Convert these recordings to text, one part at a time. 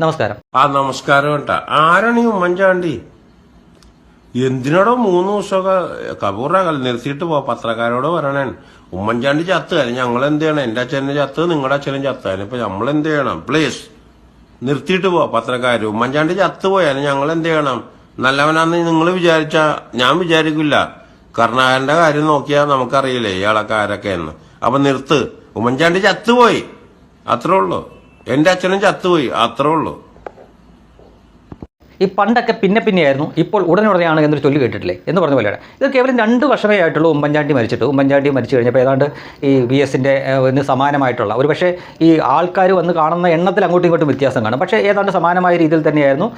നമസ്കാരം. ആ നമസ്കാരം കേട്ടാ. ആരാണ് ഈ ഉമ്മൻചാണ്ടി? എന്തിനോടോ മൂന്ന് ദിവസമൊക്കെ കപൂറാകൽ നിർത്തിയിട്ട് പോ പത്രക്കാരോട് പറയണേ ഉമ്മൻചാണ്ടി ചത്ത് ഞങ്ങൾ എന്ത് ചെയ്യണം? എന്റെ അച്ഛനെ ചത്ത് നിങ്ങളുടെ അച്ഛനും ചത്ത് ഇപ്പൊ നമ്മൾ എന്ത് ചെയ്യണം? പ്ലീസ് നിർത്തിയിട്ട് പോ പത്രക്കാര്. ഉമ്മൻചാണ്ടി ചത്ത് പോയാലും ഞങ്ങൾ എന്ത് ചെയ്യണം? നല്ലവനാന്ന് നിങ്ങൾ വിചാരിച്ച ഞാൻ വിചാരിക്കില്ല. കർണാകരന്റെ കാര്യം നോക്കിയാൽ നമുക്കറിയില്ലേ ഇയാളൊക്കെ ആരൊക്കെയെന്ന്. അപ്പൊ നിർത്ത്. ഉമ്മൻചാണ്ടി ചത്തുപോയി. അത്രേ ഉള്ളൂ. എന്റെ അച്ഛനും ചത്തുപോയി അത്രേ ഉള്ളൂ. ഈ പണ്ടൊക്കെ പിന്നെ പിന്നെയായിരുന്നു ഇപ്പോൾ ഉടനെ ഉടനെയാണ് എന്നൊരു ചൊല്ലി കേട്ടിട്ടില്ലേ? എന്ന് പറഞ്ഞ പോലെയാണ്. ഇത് കേവലം രണ്ട് വർഷമേ ആയിട്ടുള്ളൂ ഉമ്മൻചാണ്ടി മരിച്ചിട്ട്. ഉമ്മൻചാണ്ടി മരിച്ചു കഴിഞ്ഞപ്പോൾ ഏതാണ്ട് ഈ വി എസിന്റെ സമാനമായിട്ടുള്ള ഒരു പക്ഷേ ഈ ആൾക്കാർ വന്ന് കാണുന്ന എണ്ണത്തിൽ അങ്ങോട്ടും ഇങ്ങോട്ടും വ്യത്യാസം കാണും. പക്ഷേ ഏതാണ്ട് സമാനമായ രീതിയിൽ തന്നെയായിരുന്നു.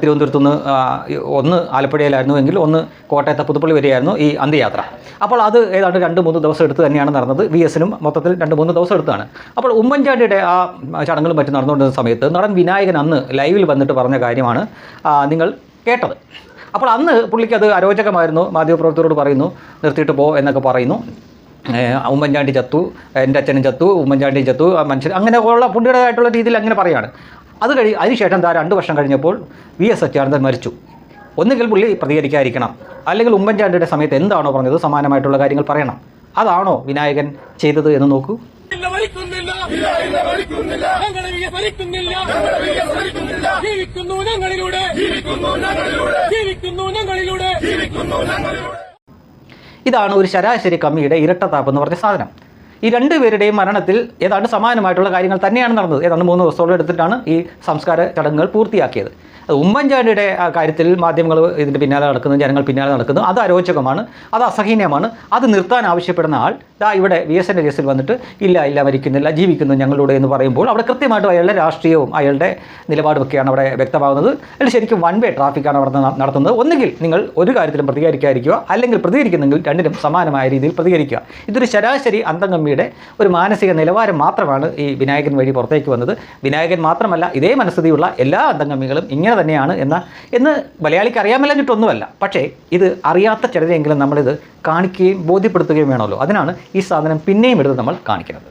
തിരുവനന്തപുരത്തുനിന്ന് തിരുവനന്തപുരത്ത് നിന്ന് ഒന്ന് ആലപ്പുഴയിലായിരുന്നു എങ്കിൽ ഒന്ന് കോട്ടയത്തെ പുതുപ്പള്ളി വരെയായിരുന്നു ഈ അന്ത്യയാത്ര. അപ്പോൾ അത് ഏതാണ്ട് രണ്ട് മൂന്ന് ദിവസം എടുത്ത് തന്നെയാണ് നടന്നത്. വി എസിനും മൊത്തത്തിൽ രണ്ട് മൂന്ന് ദിവസം എടുത്താണ്. അപ്പോൾ ഉമ്മൻചാണ്ടിയുടെ ആ ചടങ്ങുകളും മറ്റും നടന്നുകൊണ്ടിരുന്ന സമയത്ത് നടൻ വിനായകൻ അന്ന് ലൈവിൽ വന്നിട്ട് പറഞ്ഞ കാര്യമാണ്. നിങ്ങൾ കേട്ടത്. അപ്പോൾ അന്ന് പുള്ളിക്ക് അത് അരോചകമായിരുന്നു. മാധ്യമപ്രവർത്തകരോട് പറയുന്നു നിർത്തിയിട്ട് പോ എന്നൊക്കെ പറയുന്നു. ഉമ്മൻചാണ്ടി ചത്തു എന്റെ അച്ഛനും ചത്തു ഉമ്മൻചാണ്ടിയും ചത്തു ആ മനുഷ്യൻ അങ്ങനെ ഉള്ള പുള്ളിയുടേതായിട്ടുള്ള രീതിയിൽ അങ്ങനെ പറയുകയാണ്. അത് കഴി അതിനുശേഷം എന്താ രണ്ട് വർഷം കഴിഞ്ഞപ്പോൾ വി എസ് അച്യുതാനന്ദൻ മരിച്ചു. ഒന്നുകിൽ പുള്ളി പ്രതികരിക്കാതിരിക്കണം. അല്ലെങ്കിൽ ഉമ്മൻചാണ്ടിയുടെ സമയത്ത് എന്താണോ പറഞ്ഞത് സമാനമായിട്ടുള്ള കാര്യങ്ങൾ പറയണം. അതാണോ വിനായകൻ ചെയ്തത് എന്ന് നോക്കൂ. ഇല്ല മരിക്കുന്നില്ല ഞങ്ങളെ വികസരിക്കുന്നില്ല ജീവിക്കുന്നു ഞങ്ങളിലൂടെ. ജീവിക്കുന്നു ഞങ്ങളിലൂടെ. ഇതാണ് ഒരു ശരാശരി കമ്മിയുടെ ഇരട്ടത്താപ്പ് എന്ന് പറഞ്ഞ സാധനം. ഈ രണ്ടുപേരുടെയും മരണത്തിൽ ഏതാണ്ട് സമാനമായിട്ടുള്ള കാര്യങ്ങൾ തന്നെയാണ് നടന്നത്. ഏതാണ്ട് മൂന്ന് ദിവസത്തോളം എടുത്തിട്ടാണ് ഈ സംസ്കാര ചടങ്ങുകൾ പൂർത്തിയാക്കിയത്. അത് ഉമ്മൻചാണ്ടിയുടെ കാര്യത്തിൽ മാധ്യമങ്ങൾ ഇതിന്റെ പിന്നാലെ നടക്കുന്നു ജനങ്ങൾ പിന്നാലെ നടക്കുന്നു. അത് അരോചകമാണ് അത് അസഹനീയമാണ് അത് നിർത്താൻ ആവശ്യപ്പെടുന്ന ആൾ ദാ ഇവിടെ വി എസ് എന്റെ കേസിൽ വന്നിട്ട് ഇല്ല ഇല്ല മരിക്കുന്നില്ല ജീവിക്കുന്നു ഞങ്ങളുടെ എന്ന് പറയുമ്പോൾ അവിടെ കൃത്യമായിട്ടും അയാളുടെ രാഷ്ട്രീയവും അയാളുടെ നിലപാടുമൊക്കെയാണ് അവിടെ വ്യക്തമാകുന്നത്. അതിൽ ശരിക്കും വൺ വേ ട്രാഫിക്കാണ് അവിടെ നടത്തുന്നത്. ഒന്നുകിൽ നിങ്ങൾ ഒരു കാര്യത്തിലും പ്രതികരിക്കാതിരിക്കുക അല്ലെങ്കിൽ പ്രതികരിക്കുന്നെങ്കിൽ രണ്ടിനും സമാനമായ രീതിയിൽ പ്രതികരിക്കുക. ഇതൊരു ശരാശരി അന്തംഗമ്മിയുടെ ഒരു മാനസിക നിലവാരം മാത്രമാണ് ഈ വിനായകൻ വഴി പുറത്തേക്ക് വന്നത്. വിനായകൻ മാത്രമല്ല ഇതേ മനസ്ഥിതിയുള്ള എല്ലാ അന്തംഗമികളും ഇങ്ങനെ തന്നെയാണ് എന്ന എന്ന് മലയാളിക്ക് അറിയാമല്ലഞ്ഞിട്ടൊന്നുമല്ല പക്ഷേ ഇത് അറിയാത്ത ചിലരെങ്കിലും നമ്മളിത് കാണിക്കുകയും ബോധ്യപ്പെടുത്തുകയും വേണമല്ലോ. അതിനാണ് ഈ സാധനം പിന്നെയും എടുത്ത് നമ്മൾ കാണിക്കുന്നത്.